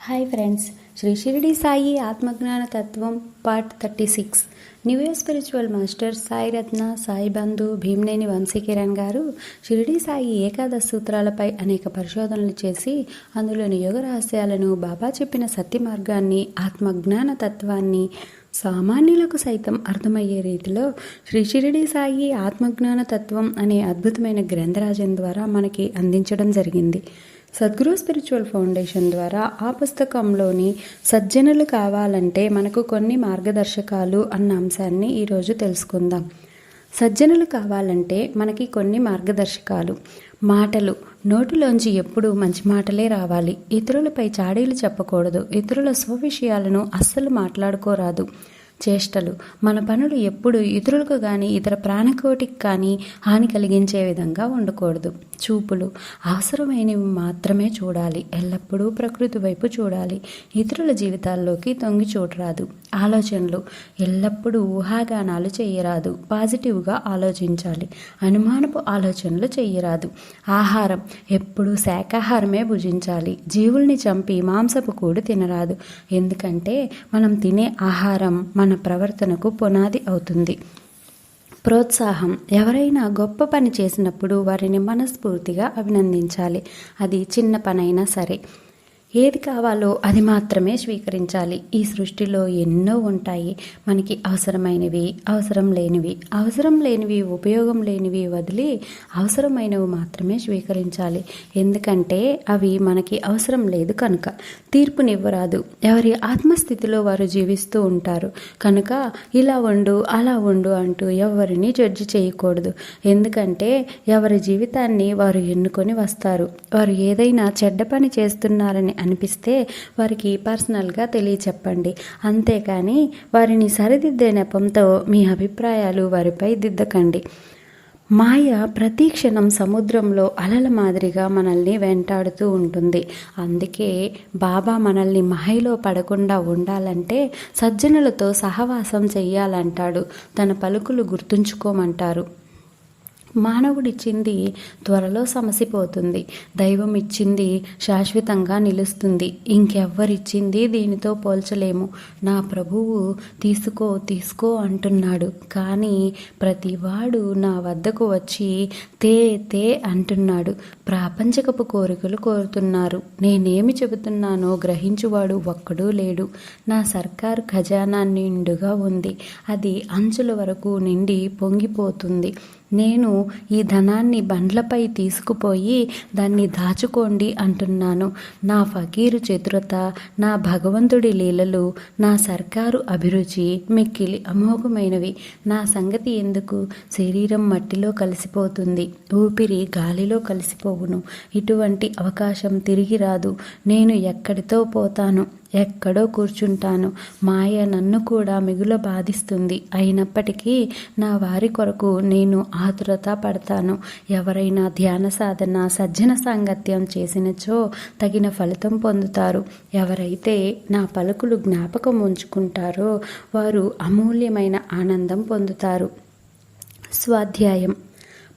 Hi friends Shri Shirdi Sai ఆత్మజ్ఞాన తత్వం part thirty six new spiritual master Sai Ratna Sai Bandhu Bheemneni Vamsikiran గారు షిరిడి సాయి ఏకాదశ సూత్రాలపై అనేక పరిశోధనలు చేసి అందులోని యోగ రహస్యాలను బాబా చెప్పిన సత్య మార్గాన్ని ఆత్మజ్ఞాన తత్వాన్ని సామాన్యులకు సైతం అర్థమయ్యే రీతిలో శ్రీ షిరిడి సాయి ఆత్మజ్ఞాన తత్వం అనే అద్భుతమైన గ్రంథరాజం ద్వారా మనకి అందించడం జరిగింది. సద్గురు స్పిరిచువల్ ఫౌండేషన్ ద్వారా ఆ పుస్తకంలోని సజ్జనులు కావాలంటే మనకు కొన్ని మార్గదర్శకాలు అన్న అంశాన్ని ఈరోజు తెలుసుకుందాం. సజ్జనులు కావాలంటే మనకి కొన్ని మార్గదర్శకాలు. మాటలు. నోటిలోంచి ఎప్పుడూ మంచి మాటలే రావాలి. ఇతరులపై చాడీలు చెప్పకూడదు. ఇతరుల స్వవిషయాలను అస్సలు మాట్లాడుకోరాదు. చేష్టలు. మన పనులు ఎప్పుడు ఇతరులకు కానీ ఇతర ప్రాణకోటికి కానీ హాని కలిగించే విధంగా ఉండకూడదు. చూపులు. అవసరమైనవి మాత్రమే చూడాలి. ఎల్లప్పుడూ ప్రకృతి వైపు చూడాలి. ఇతరుల జీవితాల్లోకి తొంగి చూడరాదు. ఆలోచనలు ఎల్లప్పుడూ ఊహాగానాలు చేయరాదు. పాజిటివ్గా ఆలోచించాలి. అనుమానపు ఆలోచనలు చేయరాదు. ఆహారం ఎప్పుడూ శాకాహారమే భుజించాలి. జీవుల్ని చంపి మాంసపు కూడు తినరాదు. ఎందుకంటే మనం తినే ఆహారం మన ప్రవర్తనకు పునాది అవుతుంది. ప్రోత్సాహం. ఎవరైనా గొప్ప పని చేసినప్పుడు వారిని మనస్ఫూర్తిగా అభినందించాలి. అది చిన్న పనైనా సరే. ఏది కావాలో అది మాత్రమే స్వీకరించాలి. ఈ సృష్టిలో ఎన్నో ఉంటాయి. మనకి అవసరమైనవి అవసరం లేనివి అవసరం లేనివి ఉపయోగం లేనివి వదిలి అవసరమైనవి మాత్రమే స్వీకరించాలి. ఎందుకంటే అవి మనకి అవసరం లేదు కనుక. తీర్పునివ్వరాదు. ఎవరి ఆత్మస్థితిలో వారు జీవిస్తూ ఉంటారు. కనుక ఇలా ఉండు అలా ఉండు అంటూ ఎవరిని జడ్జి చేయకూడదు. ఎందుకంటే ఎవరి జీవితాన్ని వారు ఎన్నుకొని వస్తారు. వారు ఏదైనా చెడ్డ పని చేస్తున్నారని అనిపిస్తే వారికి పర్సనల్గా తెలియచెప్పండి. అంతేకాని వారిని సరిదిద్దే నెపంతో మీ అభిప్రాయాలు వారిపై దిద్దకండి. మాయ ప్రతి క్షణం సముద్రంలో అలల మాదిరిగా మనల్ని వెంటాడుతూ ఉంటుంది. అందుకే బాబా మనల్ని మహైలో పడకుండా ఉండాలంటే సజ్జనులతో సహవాసం చెయ్యాలంటాడు. తన పలుకులు గుర్తుంచుకోమంటారు. మానవుడిచ్చింది త్వరలో సమసిపోతుంది. దైవం ఇచ్చింది శాశ్వతంగా నిలుస్తుంది. ఇంకెవ్వరిచ్చింది దీనితో పోల్చలేము. నా ప్రభువు తీసుకో తీసుకో అంటున్నాడు. కానీ ప్రతివాడు నా వద్దకు వచ్చి తే తే అంటున్నాడు. ప్రాపంచకపు కోరికలు కోరుతున్నారు. నేనేమి చెబుతున్నానో గ్రహించువాడు ఒక్కడూ లేడు. నా సర్కారు ఖజానా నిండుగా ఉంది. అది అంచుల వరకు నిండి పొంగిపోతుంది. నేను ఈ ధనాన్ని బండ్లపై తీసుకుపోయి దాన్ని దాచుకోండి అంటున్నాను. నా ఫకీరు చతురత నా భగవంతుడి లీలలు నా సర్కారు అభిరుచి మిక్కిలి అమోఘమైనవి. నా సంగతి ఎందుకు? శరీరం మట్టిలో కలిసిపోతుంది ఊపిరి గాలిలో కలిసిపోవును. ఇటువంటి అవకాశం తిరిగి రాదు. నేను ఎక్కడితో పోతాను? ఎక్కడో కూర్చుంటాను. మాయ నన్ను కూడా మిగుల బాధిస్తుంది. అయినప్పటికీ నా వారి కొరకు నేను ఆతురత పడతాను. ఎవరైనా ధ్యాన సాధన సజ్జన సాంగత్యం చేసినచో తగిన ఫలితం పొందుతారు. ఎవరైతే నా పలుకులు జ్ఞాపకం ఉంచుకుంటారో వారు అమూల్యమైన ఆనందం పొందుతారు. స్వాధ్యాయం.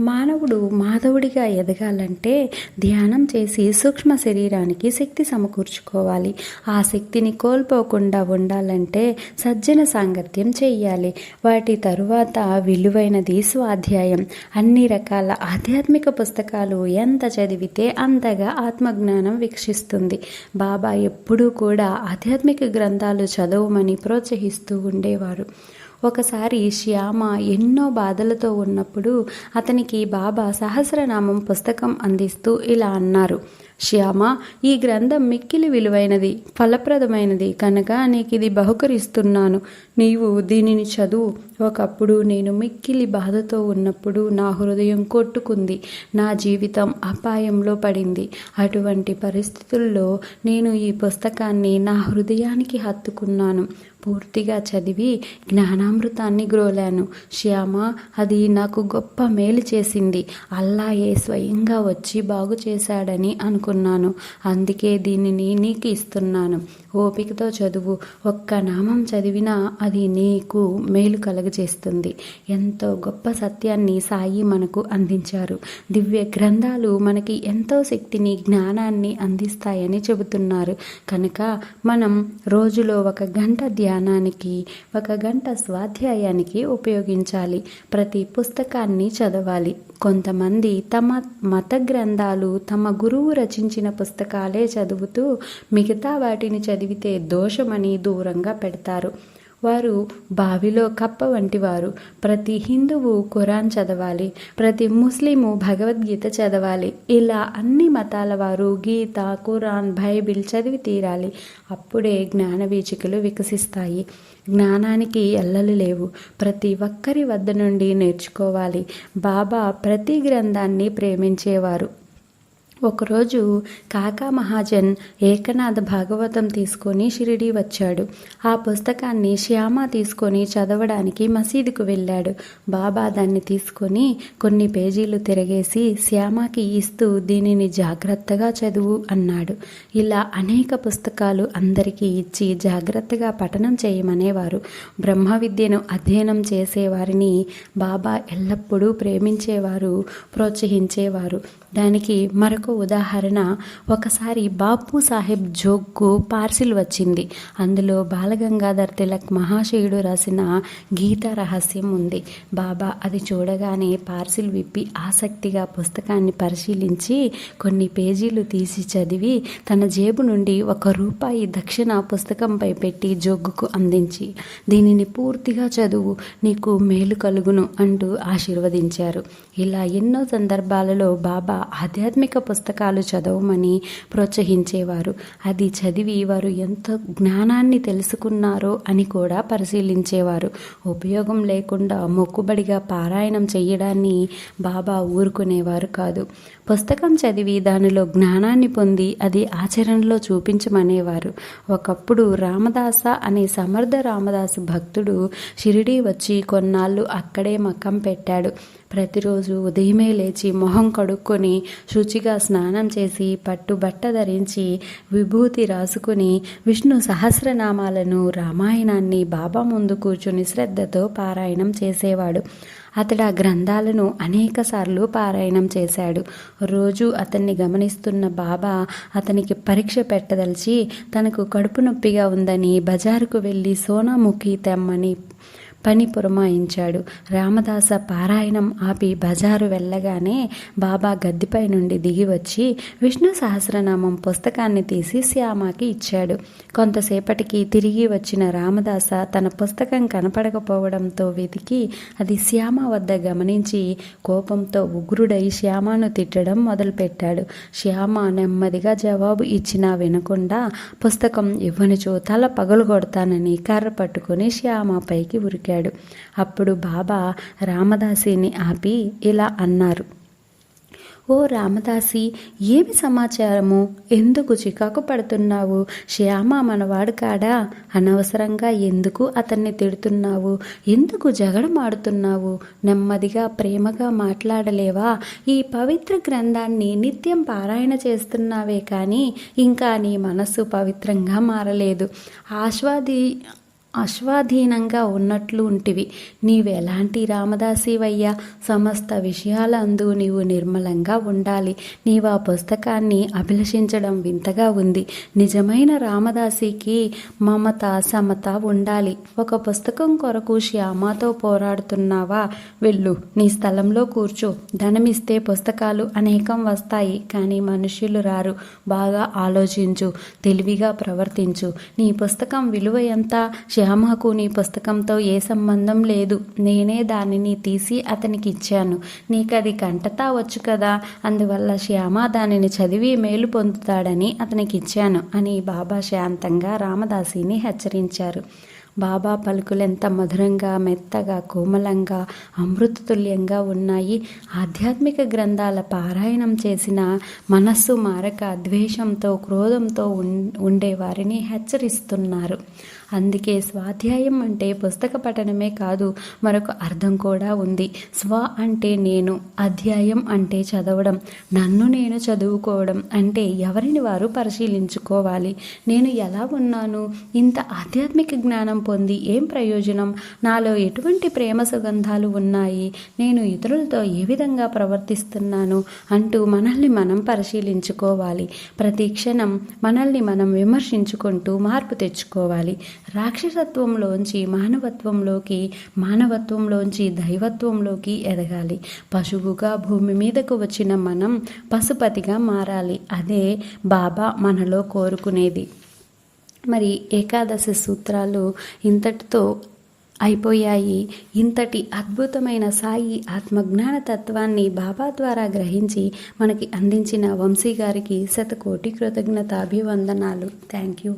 మానవుడు మాధవుడిగా ఎదగాలంటే ధ్యానం చేసి సూక్ష్మ శరీరానికి శక్తి సమకూర్చుకోవాలి. ఆ శక్తిని కోల్పోకుండా ఉండాలంటే సజ్జన సాంగత్యం చేయాలి. వాటి తరువాత విలువైనది స్వాధ్యాయం. అన్ని రకాల ఆధ్యాత్మిక పుస్తకాలు ఎంత చదివితే అంతగా ఆత్మజ్ఞానం వీక్షిస్తుంది. బాబా ఎప్పుడూ కూడా ఆధ్యాత్మిక గ్రంథాలు చదవమని ప్రోత్సహిస్తూ ఉండేవారు. ఒకసారి శ్యామ ఎన్నో బాధలతో ఉన్నప్పుడు అతనికి బాబా సహస్రనామం పుస్తకం అందిస్తూ ఇలా అన్నారు. శ్యామ ఈ గ్రంథం మిక్కిలి విలువైనది ఫలప్రదమైనది కనుక నీకు ఇది బహుకరిస్తున్నాను. నీవు దీనిని చదువు. ఒకప్పుడు నేను మిక్కిలి బాధతో ఉన్నప్పుడు నా హృదయం కొట్టుకుంది. నా జీవితం అపాయంలో పడింది. అటువంటి పరిస్థితుల్లో నేను ఈ పుస్తకాన్ని నా హృదయానికి హత్తుకున్నాను. పూర్తిగా చదివి జ్ఞానామృతాన్ని గ్రోలాను. శ్యామ అది నాకు గొప్ప మేలు చేసింది. అల్లాయే స్వయంగా వచ్చి బాగు చేశాడని అనుకున్నాను. అందుకే దీనిని నీకు ఇస్తున్నాను. ఓపికతో చదువు. ఒక్క నామం చదివినా అది నీకు మేలు కలగజేస్తుంది. కలుగజేస్తుంది ఎంతో గొప్ప సత్యాన్ని సాయి మనకు అందించారు. దివ్య గ్రంథాలు మనకి ఎంతో శక్తిని జ్ఞానాన్ని అందిస్తాయని చెబుతున్నారు. కనుక మనం రోజులో ఒక గంట ధ్యానానికి ఒక గంట స్వాధ్యాయానికి ఉపయోగించాలి. ప్రతి పుస్తకాన్ని చదవాలి. కొంతమంది తమ మత గ్రంథాలు తమ గురువు రచించిన పుస్తకాలే చదువుతూ మిగతా వాటిని చదివితే దోషమని దూరంగా పెడతారు. వారు బావిలో కప్ప వంటి వారు. ప్రతి హిందువు ఖురాన్ చదవాలి. ప్రతి ముస్లిము భగవద్గీత చదవాలి. ఇలా అన్ని మతాల వారు గీత ఖురాన్ బైబిల్ చదివి తీరాలి. అప్పుడే జ్ఞాన వీచికలు వికసిస్తాయి. జ్ఞానానికి ఎల్లలు లేవు. ప్రతి ఒక్కరి వద్ద నుండి నేర్చుకోవాలి. బాబా ప్రతి గ్రంథాన్ని ప్రేమించేవారు. ఒకరోజు కాకా మహాజన్ ఏకనాథ భాగవతం తీసుకొని షిరిడి వచ్చాడు. ఆ పుస్తకాన్ని శ్యామ తీసుకొని చదవడానికి మసీదుకు వెళ్ళాడు. బాబా దాన్ని తీసుకొని కొన్ని పేజీలు తిరగేసి శ్యామకి ఇస్తూ దీనిని జాగ్రత్తగా చదువు అన్నాడు. ఇలా అనేక పుస్తకాలు అందరికీ ఇచ్చి జాగ్రత్తగా పఠనం చేయమనేవారు. బ్రహ్మ విద్యను అధ్యయనం చేసేవారిని బాబా ఎల్లప్పుడూ ప్రేమించేవారు ప్రోత్సహించేవారు. దానికి మరొక ఉదాహరణ. ఒకసారి బాపు సాహెబ్ జోగ్కు పార్సిల్ వచ్చింది. అందులో బాలగంగాధర్ తిలక్ మహాశయుడు రాసిన గీత రహస్యం ఉంది. బాబా అది చూడగానే పార్సిల్ విప్పి ఆసక్తిగా పుస్తకాన్ని పరిశీలించి కొన్ని పేజీలు తీసి చదివి తన జేబు నుండి ఒక రూపాయి దక్షిణ పుస్తకంపై పెట్టి జోగ్గుకు అందించి దీనిని పూర్తిగా చదువు నీకు మేలు కలుగును అంటూ ఆశీర్వదించారు. ఇలా ఎన్నో సందర్భాలలో బాబా ఆధ్యాత్మిక పుస్తకాలు చదవమని ప్రోత్సహించేవారు. అది చదివి వారు ఎంత జ్ఞానాన్ని తెలుసుకున్నారో అని కూడా పరిశీలించేవారు. ఉపయోగం లేకుండా మొక్కుబడిగా పారాయణం చేయడాన్ని బాబా ఊరుకునేవారు కాదు. పుస్తకం చదివి దానిలో జ్ఞానాన్ని పొంది అది ఆచరణలో చూపించమనేవారు. ఒకప్పుడు రామదాస అనే సమర్థ రామదాసు భక్తుడు షిరిడీ వచ్చి కొన్నాళ్ళు అక్కడే మకం పెట్టాడు. ప్రతిరోజు ఉదయమే లేచి మొహం కడుక్కొని శుచిగా స్నానం చేసి పట్టు బట్ట ధరించి విభూతి రాసుకుని విష్ణు సహస్రనామాలను రామాయణాన్ని బాబా ముందు కూర్చుని శ్రద్ధతో పారాయణం చేసేవాడు. అతడు ఆ గ్రంథాలను అనేకసార్లు పారాయణం చేశాడు. రోజు అతన్ని గమనిస్తున్న బాబా అతనికి పరీక్ష పెట్టదలిచి తనకు కడుపు నొప్పిగా ఉందని బజారుకు వెళ్ళి సోనాముఖి తెమ్మని పని పురమాయించాడు రామదాస పారాయణం ఆపి బజారు వెళ్ళగానే బాబా గద్దిపై నుండి దిగి వచ్చి విష్ణు సహస్రనామం పుస్తకాన్ని తీసి శ్యామకి ఇచ్చాడు. కొంతసేపటికి తిరిగి వచ్చిన రామదాస తన పుస్తకం కనపడకపోవడంతో వెతికి అది శ్యామ వద్ద గమనించి కోపంతో ఉగ్రుడై శ్యామను తిట్టడం మొదలుపెట్టాడు. శ్యామ నెమ్మదిగా జవాబు ఇచ్చినా వినకుండా పుస్తకం ఇవ్వనిచో తల పగలు కొడతానని కర్ర పట్టుకుని శ్యామ పైకి ఉరికి ఉరికాడు అప్పుడు బాబా రామదాసిని ఆపి ఇలా అన్నారు. ఓ రామదాసి ఏమి సమాచారము? ఎందుకు చికాకు పడుతున్నావు? శ్యామ మనవాడు కాడా? అనవసరంగా ఎందుకు అతన్ని తిడుతున్నావు? ఎందుకు జగడమాడుతున్నావు? నెమ్మదిగా ప్రేమగా మాట్లాడలేవా? ఈ పవిత్ర గ్రంథాన్ని నిత్యం పారాయణ చేస్తున్నావే కానీ ఇంకా నీ మనస్సు పవిత్రంగా మారలేదు. ఆస్వాది అశ్వాధీనంగా ఉన్నట్లు ఉంటివి. నీవెలాంటి రామదాసివయ్యా? సమస్త విషయాలందు నీవు నిర్మలంగా ఉండాలి. నీవు ఆ పుస్తకాన్ని అభిలషించడం వింతగా ఉంది. నిజమైన రామదాసికి మమత సమత ఉండాలి. ఒక పుస్తకం కొరకు శ్యామతో పోరాడుతున్నావా? వెళ్ళు నీ స్థలంలో కూర్చో. ధనమిస్తే పుస్తకాలు అనేకం వస్తాయి కానీ మనుషులు రారు. బాగా ఆలోచించు తెలివిగా ప్రవర్తించు. నీ పుస్తకం విలువ ఎంత? శ్యామకు నీ పుస్తకంతో ఏ సంబంధం లేదు. నేనే దానిని తీసి అతనికి ఇచ్చాను నీకది కంటతా వచ్చు కదా. అందువల్ల శ్యామ దానిని చదివి మేలు పొందుతాడని అతనికి ఇచ్చాను అని బాబా శాంతంగా రామదాసిని హెచ్చరించారు. బాబా పలుకులెంత మధురంగా మెత్తగా కోమలంగా అమృతతుల్యంగా ఉన్నాయి. ఆధ్యాత్మిక గ్రంథాల పారాయణం చేసిన మనస్సు మారక ద్వేషంతో క్రోధంతో ఉండే వారిని హెచ్చరిస్తున్నారు. అందుకే స్వాధ్యాయం అంటే పుస్తక పఠనమే కాదు మరొక అర్థం కూడా ఉంది. స్వ అంటే నేను అధ్యాయం అంటే చదవడం నన్ను నేను చదువుకోవడం అంటే ఎవరిని వారు పరిశీలించుకోవాలి. నేను ఎలా ఉన్నాను? ఇంత ఆధ్యాత్మిక జ్ఞానం పొంది ఏం ప్రయోజనం? నాలో ఎటువంటి ప్రేమ సుగంధాలు ఉన్నాయి? నేను ఇతరులతో ఏ విధంగా ప్రవర్తిస్తున్నాను? అంటూ మనల్ని మనం పరిశీలించుకోవాలి. ప్రతి క్షణం మనల్ని మనం విమర్శించుకుంటూ మార్పు తెచ్చుకోవాలి. రాక్షసత్వంలోంచి మానవత్వంలోకి మానవత్వంలోంచి దైవత్వంలోకి ఎదగాలి. పశువుగా భూమి మీదకు వచ్చిన మనం పశుపతిగా మారాలి. అదే బాబా మనలో కోరుకునేది. మరి ఏకాదశి సూత్రాలు ఇంతటితో అయిపోయాయి. ఇంతటి అద్భుతమైన సాయి ఆత్మజ్ఞాన తత్వాన్ని బాబా ద్వారా గ్రహించి మనకి అందించిన వంశీ గారికి శతకోటి కృతజ్ఞతాభివందనాలు. Thank you.